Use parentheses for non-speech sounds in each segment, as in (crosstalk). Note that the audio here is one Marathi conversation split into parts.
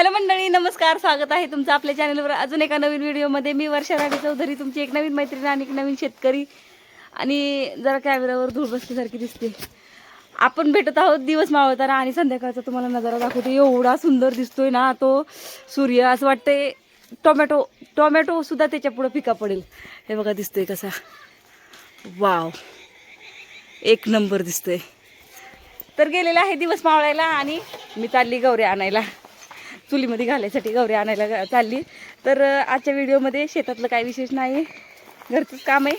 हॅलो मंडळी नमस्कार स्वागत आहे तुमचं आपल्या चॅनलवर. अजून एका नवीन व्हिडिओमध्ये. मी वर्षा राणी चौधरी तुमची एक नवीन मैत्रीण आणि एक नवीन शेतकरी. आणि जरा कॅमेरावर धूळ बसल्यासारखी दिसते. आपण भेटत आहोत दिवस मावळताना आणि संध्याकाळचा तुम्हाला नजारा दाखवते. एवढा सुंदर दिसतोय ना तो सूर्य. असं वाटतंय टोमॅटो टोमॅटो सुद्धा त्याच्या पुढं पिका पडेल. हे बघा दिसतंय कसा. वाव. एक नंबर दिसतोय. तर गेलेला आहे दिवस मावळायला आणि मी चालली गौऱ्या आणायला. चुलीमध्ये घालायसाठी गौऱ्या आणायला चालली. तर आजच्या व्हिडिओमध्ये शेतातलं काय विशेष नाही घरचंच काम आहे.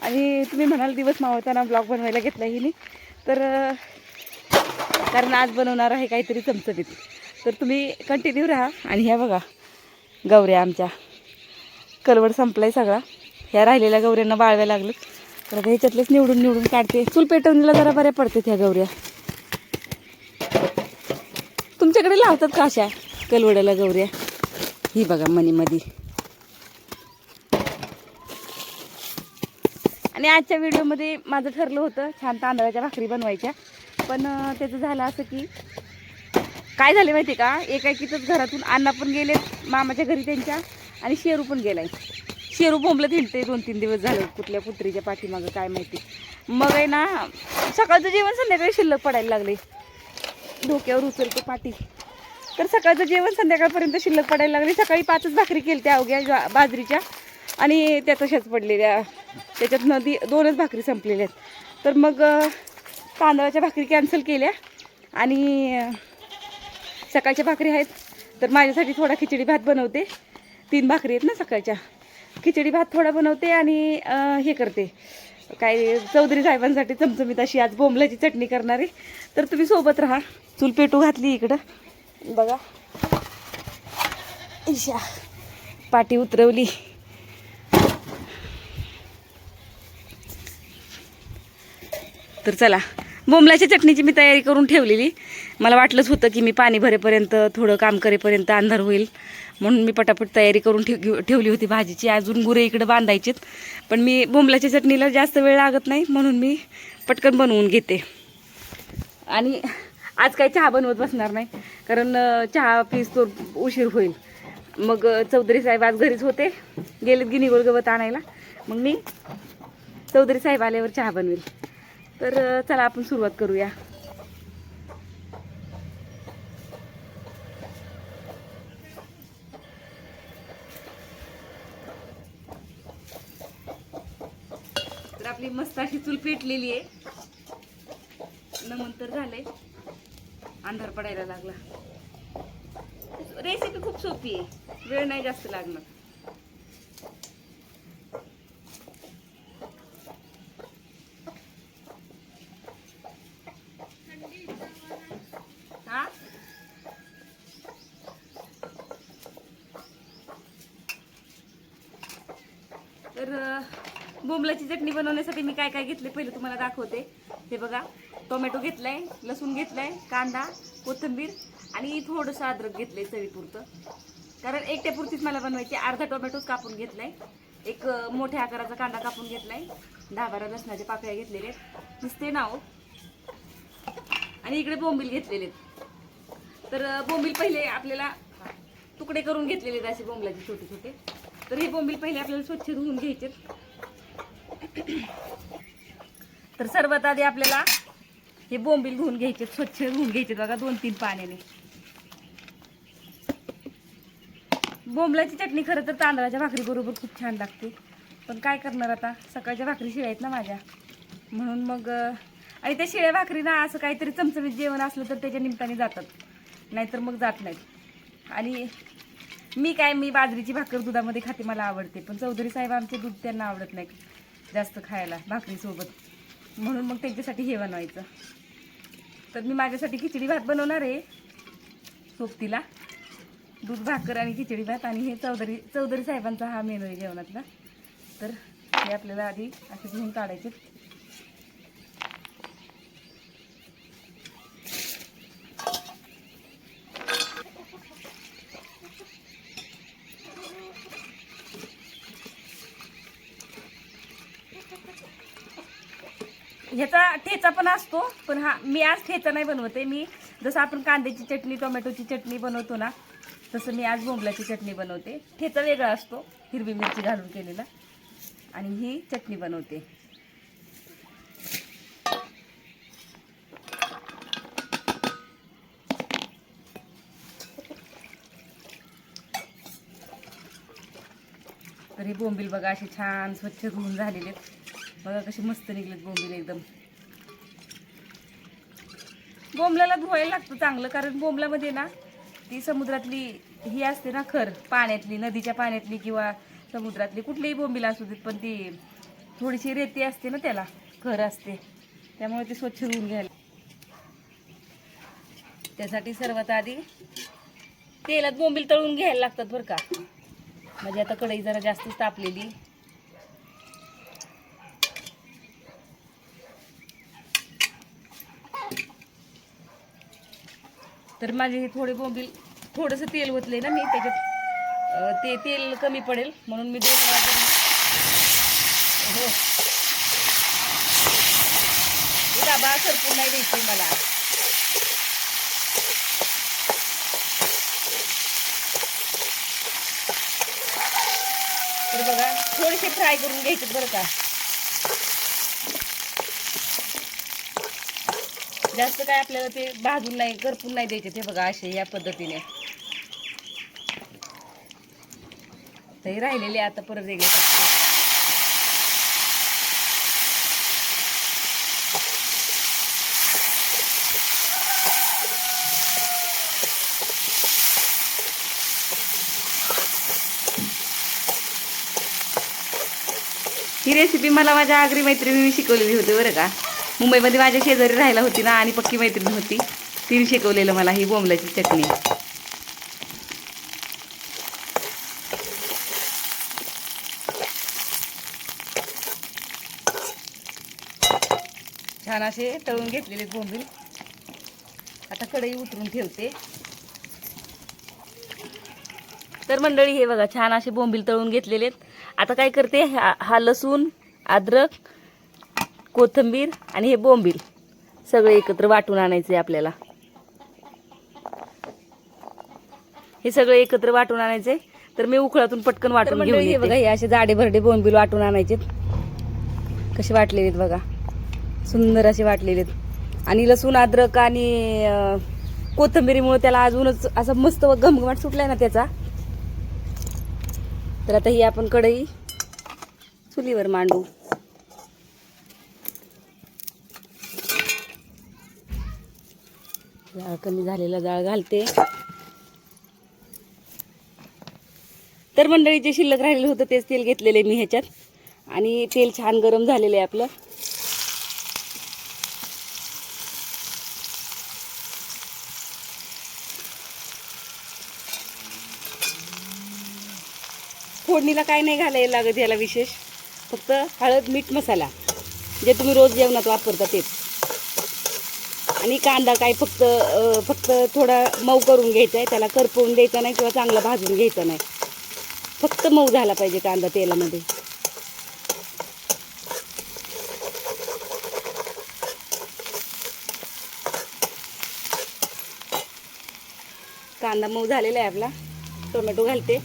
आणि तुम्ही म्हणाल दिवस मावळताना ब्लॉग बनवायला घेतला हिने. तर कारण आज बनवणार आहे काहीतरी चमचमीत तर तुम्ही कंटिन्यू राहा आणि ह्या बघा गौऱ्या आमच्या. कलवड संपलाय सगळा. ह्या राहिलेल्या गौऱ्यांना बाळव्या लागलं. तर ह्याच्यातलेच निवडून निवडून काढते. चूल पेटवणीला जरा बऱ्या पडतात ह्या गौऱ्या. तुमच्याकडे लावतात का अशा कलवड्याला गौऱ्या? ही बघा मनीमध्ये आणि आजच्या व्हिडिओमध्ये माझं ठरलं होतं छान तांदळाच्या भाकरी बनवायच्या. पण त्याचं झालं असं की काय झाले माहिती का? एकाएकीच घरातून अण्णा पण गेले मामाच्या घरी त्यांच्या आणि शेरू पण गेलाय. शेरू बोंबलं हिंडते दोन तीन दिवस झालं कुठल्या पुत्रीच्या पाठीमागं काय माहिती. मग आहे ना सकाळचं जेवण संध्याकाळी शिल्लक पडायला लागले डोक्यावर उचलतो पाठी तर सकाळचं जेवण संध्याकाळपर्यंत शिल्लक पडायला लागली. सकाळी पाचच भाकरी केली त्या अवघ्या बाजरीच्या. आणि त्या तशाच पडलेल्या. त्याच्यात नदी दोनच भाकरी संपलेल्या आहेत. तर मग तांदळाच्या भाकरी कॅन्सल केल्या. आणि सकाळच्या भाकरी आहेत. तर माझ्यासाठी थोडा खिचडी भात बनवते. तीन भाकरी आहेत ना सकाळच्या. खिचडी भात थोडा बनवते आणि हे करते. काय चौधरी साहेबांसाठी चमचमीत अशी आज बोंबलाची चटणी करणार आहे. तर तुम्ही सोबत राहा. चूल पेटू घातली इकडं. बघा. इशा. पाटी उतरवली. तर चला. बोंबलाच्या चटणीची मी तयारी करून ठेवलेली. मला वाटलंच होतं की मी पाणी भरेपर्यंत थोडं काम करेपर्यंत अंधार होईल. म्हणून मी पटापट तयारी करून ठेव घेऊ- ठेवली होती भाजीची. अजून गुरे इकडे बांधायचेत. पण मी बोंबलाच्या चटणीला जास्त वेळ लागत नाही म्हणून मी पटकन बनवून घेते. आणि आज काही चहा बनवत बसणार नाही कारण चहा पीस तो उशीर होईल. मग चौधरी साहेब आज घरीच होते. गेलेत गिनी गोलगवत आणायला. मग मी चौधरी साहेब आल्यावर चहा बनवेल. तर चला आपण सुरुवात करूया. तर आपली मस्त अशी चूल पेटलेली आहे. नमन तर झालंय. अंधार पडायला लागला. रेसिपी खूप सोपी आहे. वेळ नाही जास्त लागणार हा तर अं, बोंबलाची चटणी बनवण्यासाठी मी काय काय घेतले पहिले तुम्हाला दाखवते. हे बघा टोमॅटो घेतलाय लसूण घेतलाय कांदा कोथिंबीर आणि थोडंसं अद्रक घेतलंय चवीपुरतं. कारण एकट्यापुरतीच मला बनवायची अर्धा टोमॅटोच कापून घेतलाय. एक मोठ्या आकाराचा कांदा कापून घेतलाय. दहा बारा लसणाच्या पाकळ्या घेतलेल्या आहेत. दिसते ना आणि इकडे बोंबील घेतलेले आहेत. तर बोंबील पहिले आपल्याला तुकडे करून घेतलेले आहेत असे बोंबलाचे छोटे छोटे तर हे बोंबील पहिले आपल्याला स्वच्छ धुवून घ्यायचे तर सर्वात आधी आपल्याला हे बोंबील धुवून घ्यायचे स्वच्छ धुवून घ्यायचे बघा दोन तीन पाण्याने. बोंबलाची चटणी खरं तर तांदळाच्या भाकरी बरोबर खूप छान लागते. पण काय करणार आता? सकाळच्या भाकरी शिळ्या आहेत ना माझ्या. म्हणून मग आणि त्या शिळ्या भाकरी ना असं काहीतरी चमचमीत जेवण असलं तर त्याच्या निमित्ताने जातात. नाहीतर मग जात नाहीत. आणि मी काय मी बाजरीची भाकर दुधामध्ये खाते मला आवडते. पण चौधरी साहेब आमचे दूध त्यांना आवडत नाही जास्त खायला भाकरीसोबत म्हणून मग त्यांच्यासाठी हे बनवायचं. तर मी माझ्यासाठी खिचडी भात बनवणार आहे सोबतीला. दूध भाकर आणि खिचडी भात आणि हे चौधरी चौधरी साहेबांचा हा मेनू आहे जेवणातला. तर हे आपल्याला आधी असे धुवून काढायचे ह्याचा ठेचा पण असतो पण हा मी आज ठेचा नाही बनवते. मी जसं आपण कांद्याची चटणी टोमॅटोची चटणी बनवतो ना तसं मी आज बोंबलाची चटणी बनवते. ठेचा वेगळा असतो हिरवी मिरची घालून केलेला. आणि ही चटणी बनवते. तर हे बोंबील बघा असे छान स्वच्छ धुवून झालेले आहेत. बघा कशी मस्त निघलेत बोंबील एकदम. बोंबल्याला धुवायला लागतं चांगलं कारण बोंबल्यामध्ये ना ती समुद्रातली ही असते ना खर पाण्यातली नदीच्या पाण्यातली किंवा समुद्रातली कुठलीही बोंबीला असू देत पण ती थोडीशी रेती असते ना त्याला खर असते. त्यामुळे ते स्वच्छ धुवून घ्यायला. त्यासाठी सर्वात आधी तेलात बोंबील तळून घ्यायला लागतात बरं का. म्हणजे आता कढई जरा जास्तच तापलेली तर माझे हे थोडे बोंबील थोडंसं तेल ओतले ना मी त्याच्यात ते तेल कमी पडेल. म्हणून मी दोन वेळा हो. हे सरपून नाही द्यायची मला. तर बघा थोडेसे फ्राय करून घ्यायचे बरं का. जास्त काय आपल्याला ते भाजून नाही करपून नाही द्यायचे ते बघा असे या पद्धतीने. ते राहिलेले आता परत वेगळे ही रेसिपी मला माझ्या आगरी मैत्रिणीने शिकवलेली होती बरं का? मुंबईमध्ये माझ्या शेजारी राहायला होती ना आणि पक्की मैत्रीण होती. तिने शिकवलेलं मला ही बोंबलाची चटणी. छान असे तळून घेतलेले बोंबील. आता कढई उतरून ठेवते. तर मंडळी हे बघा छान असे बोंबील तळून घेतलेले आहेत आता काय करते हा हा लसूण अद्रक कोथिंबीर आणि हे बोंबील सगळे एकत्र वाटून आणायचे आपल्याला. हे सगळे एकत्र वाटून आणायचे तर मी उखळातून पटकन वाटून घेऊन हे बघा हे असे जाडे भरडे बोंबील वाटून आणायचे कसे वाटलेले आहेत बघा. सुंदर असे वाटलेले आहेत. आणि लसूण अद्रक आणि कोथिंबिरीमुळे त्याला अजूनच असा मस्त घमघमाट सुटलाय ना त्याचा. तर आता ही आपण कढई चुलीवर मांडू. जाळ कमी झालेला जाळ घालते. तर मंडळी जे शिल्लक राहिलेलं होतं तेच तेल घेतलेले मी ह्याच्यात. आणि तेल छान गरम झालेलं आहे आपलं. फोडणीला काय नाही घालायला लागत याला विशेष. फक्त हळद मीठ मसाला. जे तुम्ही रोज जेवणात वापरता तेच. आणि कांदा काय फक्त फक्त थोडा मऊ करून घ्यायचा आहे त्याला करपवून द्यायचा नाही किंवा चांगला भाजून घ्यायचा नाही. फक्त मऊ झाला पाहिजे कांदा तेलामध्ये. कांदा मऊ झालेला आहे आपला. टोमॅटो घालते.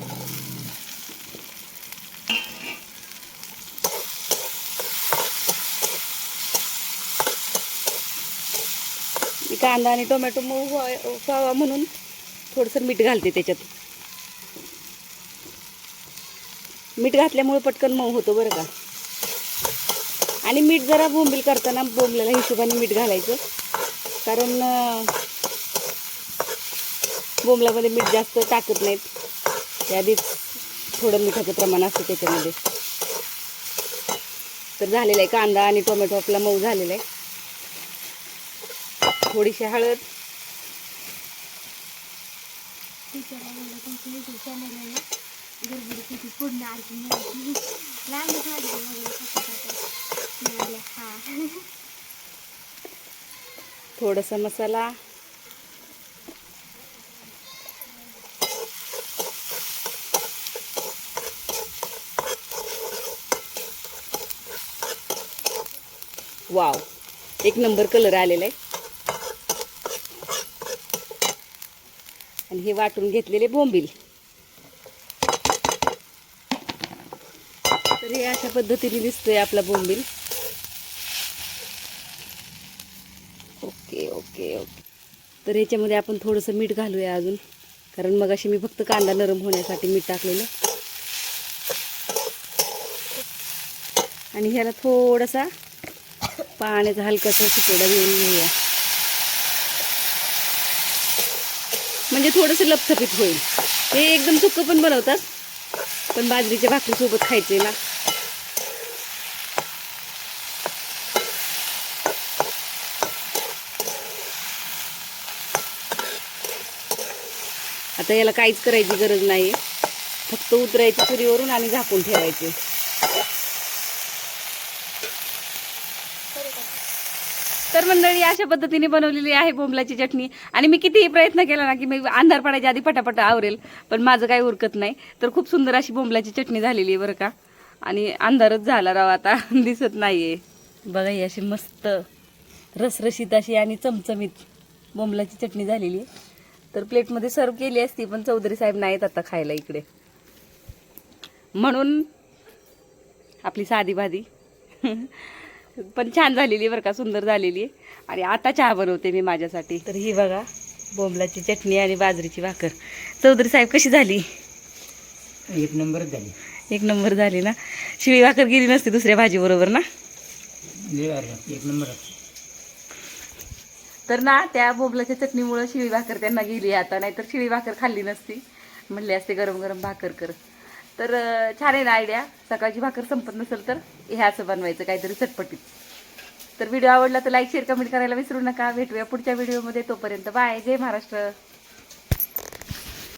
कांदा आणि टोमॅटो मऊ व्हावा म्हणून थोडंसं मीठ घालते त्याच्यात. मीठ घातल्यामुळे पटकन मऊ होतो बरं का. आणि मीठ जरा बोंबील करताना बोंबल्याला हिशोबाने मीठ घालायचं. कारण बोंबल्यामध्ये मीठ जास्त टाकत नाहीत. त्या थोडं मिठाचं प्रमाण असतं त्याच्यामध्ये. तर झालेलं आहे. कांदा आणि टोमॅटो आपला मऊ झालेला आहे. थोडीशी हळद. थोडासा मसाला. वाव. एक नंबर कलर आलेला आहे. आणि हे वाटून घेतलेले बोंबील. तर हे अशा पद्धतीने दिसतोय आपला बोंबील. Okay okay okay. तर ह्याच्यामध्ये आपण थोडंसं मीठ घालूया अजून. कारण मग अशी मी फक्त कांदा नरम होण्यासाठी मीठ टाकलेलं. आणि ह्याला थोडासा पाण्याचा हलकासा शिकोडा घेऊन घेऊया. म्हणजे थोडंसं लपथपीत होईल. हे एकदम सुक्क पण बनवतात पण बाजरीच्या भाकरीसोबत खायचे ना. आता याला काहीच करायची गरज नाही फक्त उतरायची चुरीवरून आणि झाकून ठेवायचे. तर मंडळी अशा पद्धतीने बनवलेली आहे बोंबलाची चटणी. आणि मी कितीही प्रयत्न केला ना की मी अंधार पडायच्या आधी पटापट आवरेल पण माझं काही उरकत नाही. तर खूप सुंदर अशी बोंबलाची चटणी झालेली आहे बरं का. आणि अंधारच झाला राव आता (laughs) दिसत नाहीये. बघा ही अशी मस्त रसरशीत अशी आणि चमचमीत बोंबलाची चटणी झालेली आहे. तर प्लेटमध्ये सर्व केली असती पण चौधरी साहेब नाहीत आता खायला इकडे. म्हणून आपली साधी भादी (laughs) पण छान झालेली बरं का सुंदर झालेली आणि आता चहा बनवते मी माझ्यासाठी. तर ही बघा बोंबलाची चटणी आणि बाजरीची भाकर. चौधरी साहेब कशी झाली? एक नंबरच झाली. एक नंबर झाली ना? शिळी भाकर गेली नसती दुसऱ्या भाजीबरोबर ना. एक नंबर तर ना त्या बोबलाच्या चटणीमुळं शिळी भाकर त्यांना गेली आता नाहीतर शिळी भाकर खाल्ली नसती. म्हणले असते गरम गरम भाकर कर. तर छान आहे ना आयडिया सकाळची भाकर संपत नसेल तर हे असं बनवायचं काहीतरी चटपटीत. तर व्हिडिओ आवडला तर लाईक शेअर कमेंट करायला विसरू नका. भेटूया पुढच्या व्हिडिओमध्ये तोपर्यंत बाय जय महाराष्ट्र.